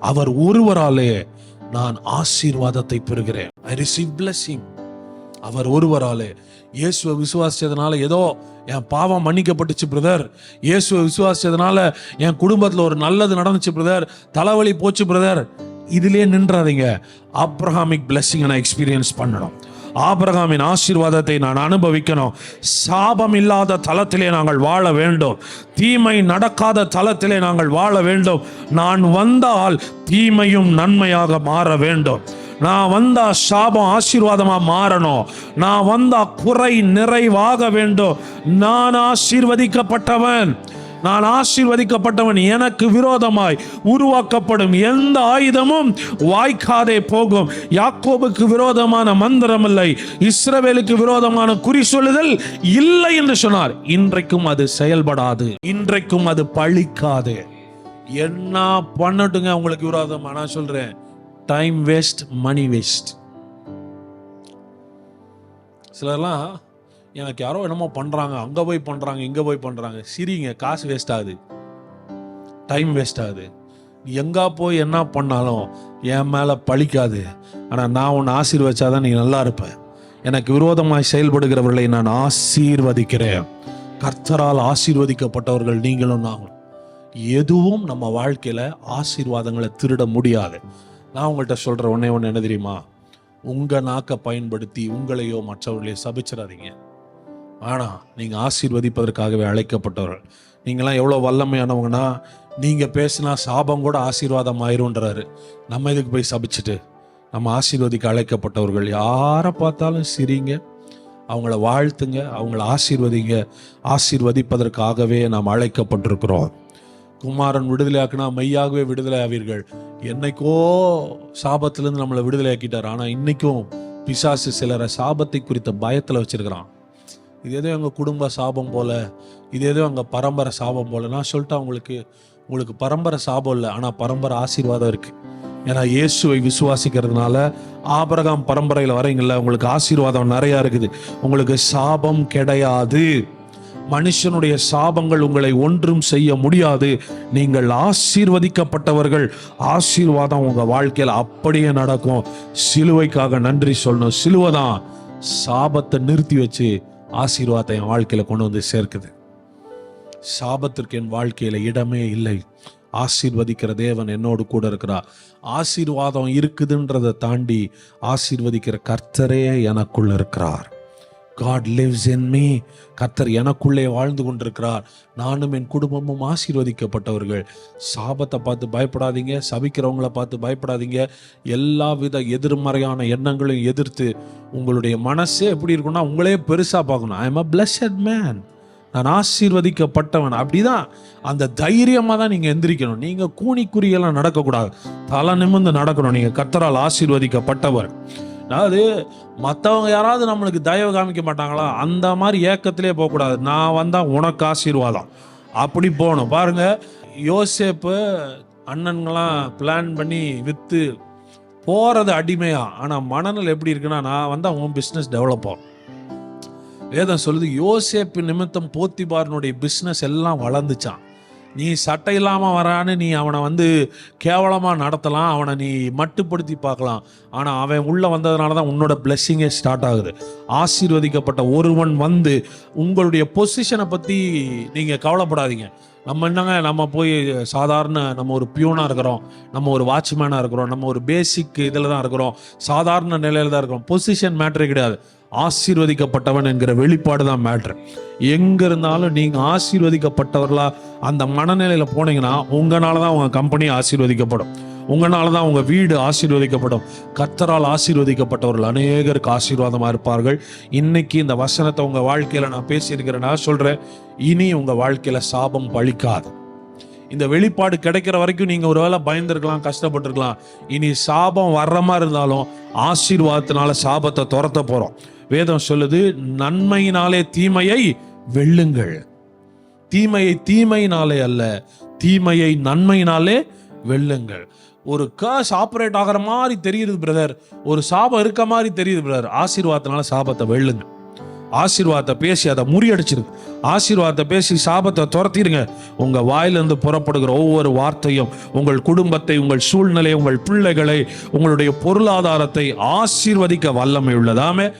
அவர் ஒருவராலே நான் ஆசீர்வாதத்தை பெறுகிறேன். I receive blessing. அவர் ஒருவராலே. இயேசுவை விசுவாசிச்சதுனால ஏதோ என் பாவம் மன்னிக்கப்பட்டுச்சு பிரதர் இயேசுவை விசுவாசிச்சதுனால என் குடும்பத்தில் ஒரு நல்லது நடந்துச்சு பிரதர் தலைவலி போச்சு பிரதர் இதிலே நின்றாதீங்க. அப்ரஹாமிக் blessing நான் எக்ஸ்பீரியன்ஸ் பண்ணணும். ஆபரகாமின் ஆசீர்வாதத்தை நான் அனுபவிக்கணும். சாபம் இல்லாத தளத்திலே நாங்கள் வாழ வேண்டும். தீமை நடக்காத தளத்திலே நாங்கள் வாழ வேண்டும். நான் வந்தால் தீமையும் நன்மையாக மாற வேண்டும். நான் வந்தா சாபம் ஆசீர்வாதமாக மாறணும். நான் வந்தா குறை நிறைவாக வேண்டும். நான் ஆசீர்வதிக்கப்பட்டவன். நான் ஆசீர்வதிக்கப்பட்டவன் எனக்கு விரோதமாய் உருவாக்கப்படும் எந்த ஆயுதமும் வாய்க்காதே போகும். யாக்கோபுக்கு விரோதமான மந்திரம் இல்லை இஸ்ரவேலுக்கு விரோதமான குறி சொல்லுதல் இல்லை என்று சொன்னார். இன்றைக்கும் அது செயல்படாது இன்றைக்கும் அது பழிக்காது. என்ன பண்ணட்டுங்க உங்களுக்கு விரோதமா? நான் சொல்றேன் டைம் வேஸ்ட் மணி வேஸ்ட் சிலர்லாம் எனக்கு யாரோ என்னமோ பண்ணுறாங்க அங்கே போய் பண்ணுறாங்க இங்கே போய் பண்ணுறாங்க சிரிங்க காசு வேஸ்ட் ஆகுது. டைம் வேஸ்ட் ஆகுது. நீ எங்கே போய் என்ன பண்ணாலும் என் மேலே பழிக்காது. ஆனால் நான் உன்னை ஆசீர்வச்சாதான் நீ நல்லா இருப்பேன் எனக்கு விரோதமாய் செயல்படுகிறவர்களை நான் ஆசீர்வதிக்கிறேன். கர்த்தரால் ஆசீர்வதிக்கப்பட்டவர்கள் நீங்களும் நாங்களும். எதுவும் நம்ம வாழ்க்கையில் ஆசீர்வாதங்களை திருட முடியாது. நான் உங்கள்கிட்ட சொல்கிற ஒன்னே ஒன்று என்ன தெரியுமா? உங்கள் நாக்கை பயன்படுத்தி உங்களையோ மற்றவர்களையோ சபிச்சிடாதீங்க. ஆனால் நீங்கள் ஆசீர்வதிப்பதற்காகவே அழைக்கப்பட்டவர்கள். நீங்களாம் எவ்வளோ வல்லமையானவங்கன்னா நீங்கள் பேசினா சாபம் கூட ஆசீர்வாதம் ஆயிரும்ன்றாரு. நம்ம இதுக்கு போய் சபிச்சுட்டு? நம்ம ஆசீர்வதிக்க அழைக்கப்பட்டவர்கள். யாரை பார்த்தாலும் சிரிங்க. அவங்கள வாழ்த்துங்க. அவங்கள ஆசீர்வதிங்க. ஆசீர்வதிப்பதற்காகவே நாம் அழைக்கப்பட்டிருக்கிறோம். குமாரன் விடுதலையாக்குனா மெய்யாகவே விடுதலை ஆவீர்கள் என்னைக்கோ சாபத்திலேருந்து நம்மளை விடுதலை ஆக்கிட்டார் ஆனால் இன்னைக்கும் பிசாசு சிலரை சாபத்தை குறித்த பயத்தில் வச்சிருக்கிறான். இது ஏதோ எங்கள் குடும்ப சாபம் போல இது ஏதோ எங்கள் பரம்பரை சாபம் போல. நான் சொல்லிட்டு உங்களுக்கு உங்களுக்கு பரம்பரை சாபம் இல்லை ஆனால் பரம்பரை ஆசீர்வாதம் இருக்குது ஏன்னா இயேசுவை விசுவாசிக்கிறதுனால ஆபரகாம் பரம்பரையில் வரீங்கள உங்களுக்கு ஆசீர்வாதம் நிறையா இருக்குது. உங்களுக்கு சாபம் கிடையாது. மனுஷனுடைய சாபங்கள் உங்களை ஒன்றும் செய்ய முடியாது. நீங்கள் ஆசீர்வதிக்கப்பட்டவர்கள். ஆசீர்வாதம் உங்கள் வாழ்க்கையில் அப்படியே நடக்கும். சிலுவைக்காக நன்றி சொல்லணும். சிலுவை தான் சாபத்தை நிறுத்தி வச்சு ஆசீர்வாதத்தை என் வாழ்க்கையில் கொண்டு வந்து சேர்க்குது. சாபத்திற்கு என் வாழ்க்கையில் இடமே இல்லை. ஆசீர்வதிக்கிற தேவன் என்னோடு கூட இருக்கிறார். ஆசீர்வாதம் இருக்குதுன்றதை தாண்டி ஆசீர்வதிக்கிற கர்த்தரே எனக்குள்ள இருக்கிறார். காட் லிவ்ஸ் இன் மீ கத்தர் எனக்குள்ளே வாழ்ந்து கொண்டிருக்கிறார். நானும் என் குடும்பமும் ஆசீர்வதிக்கப்பட்டவர்கள். சாபத்தை பார்த்து பயப்படாதீங்க. சபிக்கிறவங்களை பார்த்து பயப்படாதீங்க. எல்லா வித எதிர்மறையான எண்ணங்களையும் எதிர்த்து உங்களுடைய மனசே எப்படி இருக்கும்னா உங்களே பெருசாக பார்க்கணும். I am a blessed man நான் ஆசீர்வதிக்கப்பட்டவன். அப்படிதான். அந்த தைரியமாக தான் நீங்கள் எந்திரிக்கணும். நீங்கள் கூனி குறியெல்லாம் நடக்கக்கூடாது. தலை நிமிர்ந்து நடக்கணும். நீங்கள் கத்தரால் ஆசீர்வதிக்கப்பட்டவர். அதாவது மற்றவங்க யாராவது நம்மளுக்கு தயவு காமிக்க மாட்டாங்களா? அந்த மாதிரி ஏக்கத்திலே போகக்கூடாது. நான் வந்தால் உனக்கு ஆசீர்வாதம். அப்படி போகணும். பாருங்க யோசேப்பு அண்ணன்களாம் பிளான் பண்ணி விற்று போகிறது அடிமையா? ஆனால் மனநிலை எப்படி இருக்குன்னா நான் வந்தால் உன் பிஸ்னஸ் டெவலப் ஆகும். வேதம் சொல்லுது யோசேப்பு நிமித்தம் போத்திபாரனுடைய பிஸ்னஸ் எல்லாம் வளர்ந்துச்சான் நீ சட்டை இல்லாமல் வரான்னு நீ அவனை வந்து கேவலமாக நடத்தலாம் அவனை நீ மட்டுப்படுத்தி பார்க்கலாம். ஆனால் அவன் உள்ளே வந்ததுனால தான் உன்னோட பிளெஸ்ஸிங்கே ஸ்டார்ட் ஆகுது. ஆசீர்வதிக்கப்பட்ட ஒருவன் வந்து உங்களுடைய பொசிஷனை பற்றி நீங்கள் கவலைப்படாதீங்க. நம்ம என்னங்க நம்ம போய் சாதாரண நம்ம ஒரு பியூனாக இருக்கிறோம் நம்ம ஒரு வாட்ச்மேனாக இருக்கிறோம் நம்ம ஒரு பேசிக் இதில் தான் இருக்கிறோம் சாதாரண நிலையில் தான் இருக்கிறோம். பொசிஷன் மேட்ரே கிடையாது. ஆசீர்வதிக்கப்பட்டவன் என்கிற வெளிப்பாடு தான் மேட்ரு எங்கே இருந்தாலும் நீங்கள் ஆசீர்வதிக்கப்பட்டவர்களாக அந்த மனநிலையில் போனீங்கன்னா உங்களால தான் உங்கள் கம்பெனி ஆசீர்வதிக்கப்படும். உங்களால தான் உங்க வீடு ஆசீர்வதிக்கப்படும். கத்தரால் ஆசீர்வதிக்கப்பட்டவர்கள் அநேகருக்கு ஆசீர்வாதமா இருப்பார்கள். இன்னைக்கு இந்த வசனத்தை உங்க வாழ்க்கையில நான் பேசியிருக்கிறேன். நான் சொல்றேன்? இனி உங்க வாழ்க்கையில சாபம் பழிக்காது. இந்த வெளிப்பாடு கிடைக்கிற வரைக்கும் நீங்க ஒருவேளை பயந்துருக்கலாம் கஷ்டப்பட்டிருக்கலாம். இனி சாபம் வர்ற மாதிரி இருந்தாலும் ஆசீர்வாதத்தினால சாபத்தை துரத்த போறோம். வேதம் சொல்லுது நன்மையினாலே தீமையை வெல்லுங்கள். தீமையை தீமையினாலே அல்ல தீமையை நன்மையினாலே வெல்லுங்கள். ஒரு கர்ஸ் ஆப்ரேட் ஆகிற மாதிரி தெரியுது பிரதர் ஒரு சாபம் இருக்க மாதிரி தெரியுது பிரதர் ஆசீர்வாதத்தினால சாபத்தை வெல்லுங்க. ஆசீர்வாதத்தை பேசி அதை முறியடிச்சிருங்க. ஆசீர்வாதத்தை பேசி சாபத்தை துரத்திடுங்க. உங்கள் வாயிலிருந்து புறப்படுகிற ஒவ்வொரு வார்த்தையும் உங்கள் குடும்பத்தை உங்கள் சூழ்நிலை உங்கள் பிள்ளைகளை உங்களுடைய பொருளாதாரத்தை ஆசீர்வதிக்க வல்லமை உள்ளதாமே